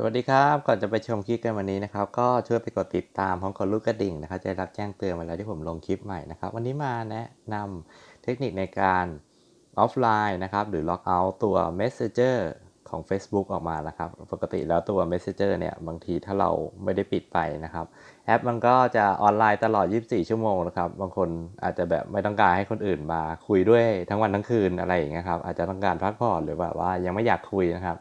สวัสดีครับ ก่อนจะไปชมคลิปกันวันนี้นะครับ ก็ช่วยไปกดติดตามพร้อมกดลูกกระดิ่งนะครับ จะรับแจ้งเตือนเวลาที่ผมลงคลิปใหม่นะครับ วันนี้มาแนะนำเทคนิคในการออฟไลน์นะครับ หรือล็อกเอาท์ตัว Messenger ของ Facebook ออกมานะครับ ปกติแล้วตัว Messenger เนี่ย บางทีถ้าเราไม่ได้ปิดไปนะครับ แอปมันก็จะออนไลน์ตลอด 24 ชั่วโมงนะครับ บางคนอาจจะแบบไม่ต้องการให้คนอื่นมาคุยด้วยทั้งวันทั้งคืนอะไรอย่างเงี้ยครับ อาจจะต้องการพักผ่อนหรือแบบว่ายังไม่อยากคุยนะครับ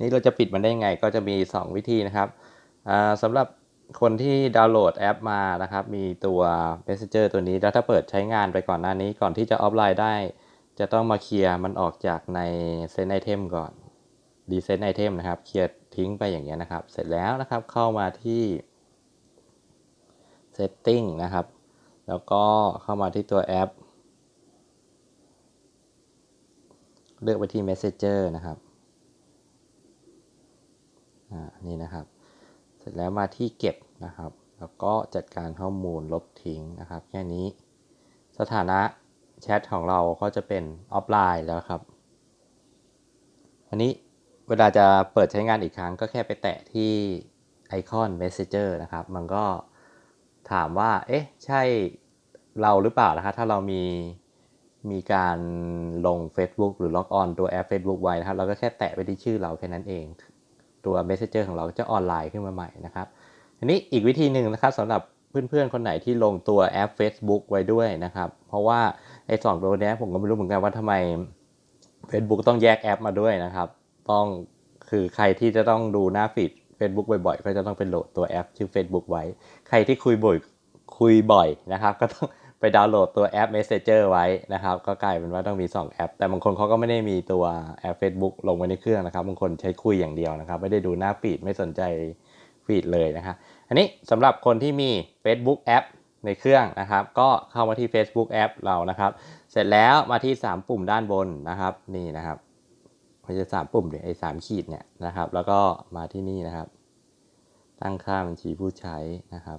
นี่เราจะปิดมันได้ยังไงก็จะมี 2 วิธีนะครับสำหรับคนที่ดาวน์โหลดแอปมานะครับ มีตัว Messenger ตัวนี้แล้วถ้าเปิดใช้งานไปก่อนหน้านี้ก่อนที่จะออฟไลน์ได้ จะต้องมาเคลียร์มันออกจากใน Send Item ก่อน Reset Item นะครับเคลียร์ทิ้งไปอย่างเงี้ยนะครับ เสร็จแล้วนะครับเข้ามาที่ Setting นะครับ แล้วก็เข้ามาที่ตัวแอป เลือกไปที่ Messenger นะครับ นี่นะครับ เสร็จแล้วมาที่เก็บนะครับ แล้วก็จัดการข้อมูลลบทิ้งนะครับ แค่นี้ สถานะแชทของเราก็จะเป็นออฟไลน์แล้วครับ อันนี้เวลาจะเปิดใช้งานอีกครั้งก็แค่ไปแตะที่ไอคอน Messenger นะครับ มันก็ถามว่า เอ๊ะ ใช่เราหรือเปล่านะครับ ถ้าเรามีมีการลง Facebook หรือล็อกออนตัวแอป Facebook ไว้นะครับ เราก็แค่แตะไปที่ชื่อเราแค่นั้นเอง ตัว Messenger ของเราจะออนไลน์ขึ้นมาใหม่นะครับทีนี้อีกวิธีหนึ่งนะครับสำหรับเพื่อนๆ คนไหนที่ลงตัวแอป Facebook ไว้ด้วยนะครับ เพราะว่าไอ้สองตัวนี้ผมก็ไม่รู้เหมือนกันว่าทำไม Facebook ต้องแยกแอปมาด้วยนะครับ ต้องคือใครที่จะต้องดูหน้าฟีด Facebook บ่อยๆ ก็จะต้องเป็นโหลดตัวแอปชื่อ Facebook ไว้ ใครที่คุยบ่อยคุยบ่อยนะครับ ก็ต้อง ไปดาวน์โหลดตัวแอป Messenger ไว้นะครับ ก็กลายเป็นว่าต้องมี 2 แอป แต่บางคนเขาก็ไม่ได้มีตัวแอป Facebook ลงไว้ในเครื่องนะครับ บางคนใช้คุยอย่างเดียวนะครับ ไม่ได้ดูหน้าฟีดไม่สนใจฟีดเลยนะครับ อันนี้สำหรับคนที่มี Facebook แอปในเครื่องนะครับ ก็เข้ามาที่ Facebook แอปเรานะครับ เสร็จแล้วมาที่ 3 ปุ่มด้านบนนะครับ นี่นะครับมันจะสามปุ่มเนี่ยไอ้สามขีดเนี่ยนะครับ แล้วก็มาที่นี่นะครับ ตั้งค่าบัญชีผู้ใช้นะครับ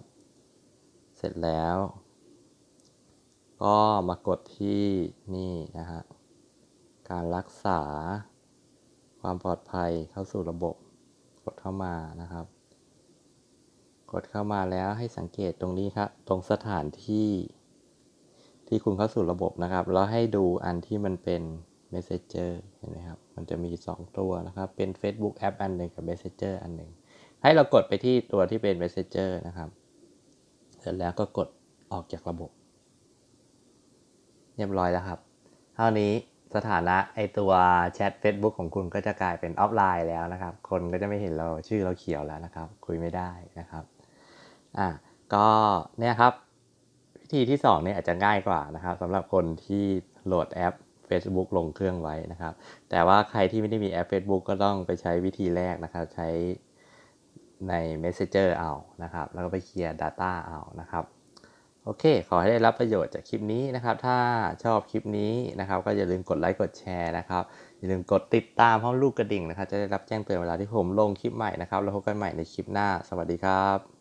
เสร็จแล้ว ก็มากดที่นี่นะฮะ การรักษาความปลอดภัยเข้าสู่ระบบ กดเข้ามานะครับ กดเข้ามาแล้วให้สังเกตตรงนี้ครับ ตรงสถานที่ที่คุณเข้าสู่ระบบนะครับ แล้วให้ดูอันที่มันเป็น Messenger เห็นไหมครับ มันจะมี 2 ตัวนะครับ เป็น Facebook แอปอันหนึ่งกับ Messenger อันหนึ่ง ให้เรากดไปที่ตัวที่เป็น Messenger นะครับ เสร็จแล้วก็กดออกจากระบบ เรียบร้อยแล้วครับ เท่านี้สถานะไอตัวแชท Facebook ของคุณก็จะกลายเป็นออฟไลน์แล้วนะครับ คนก็จะไม่เห็นเราชื่อเราเขียวแล้วนะครับ คุยไม่ได้นะครับ อะก็เนี่ยครับ วิธีที่ 2 เนี่ยอาจจะง่ายกว่านะครับสำหรับคนที่โหลดแอป Facebook ลงเครื่องไว้นะครับ แต่ว่าใครที่ไม่ได้มีแอป Facebook ก็ต้องไปใช้วิธีแรกนะครับ ใช้ใน Messenger เอานะครับ แล้วก็ไปเคลียร์ Data เอานะครับ โอเค ขอให้ได้รับประโยชน์จากคลิปนี้นะครับ ถ้าชอบคลิปนี้นะครับ ก็อย่าลืมกดไลค์กดแชร์นะครับ อย่าลืมกดติดตามพร้อมลูกกระดิ่งนะครับ จะได้รับแจ้งเตือนเวลาที่ผมลงคลิปใหม่นะครับ แล้วพบกันใหม่ในคลิปหน้า สวัสดีครับ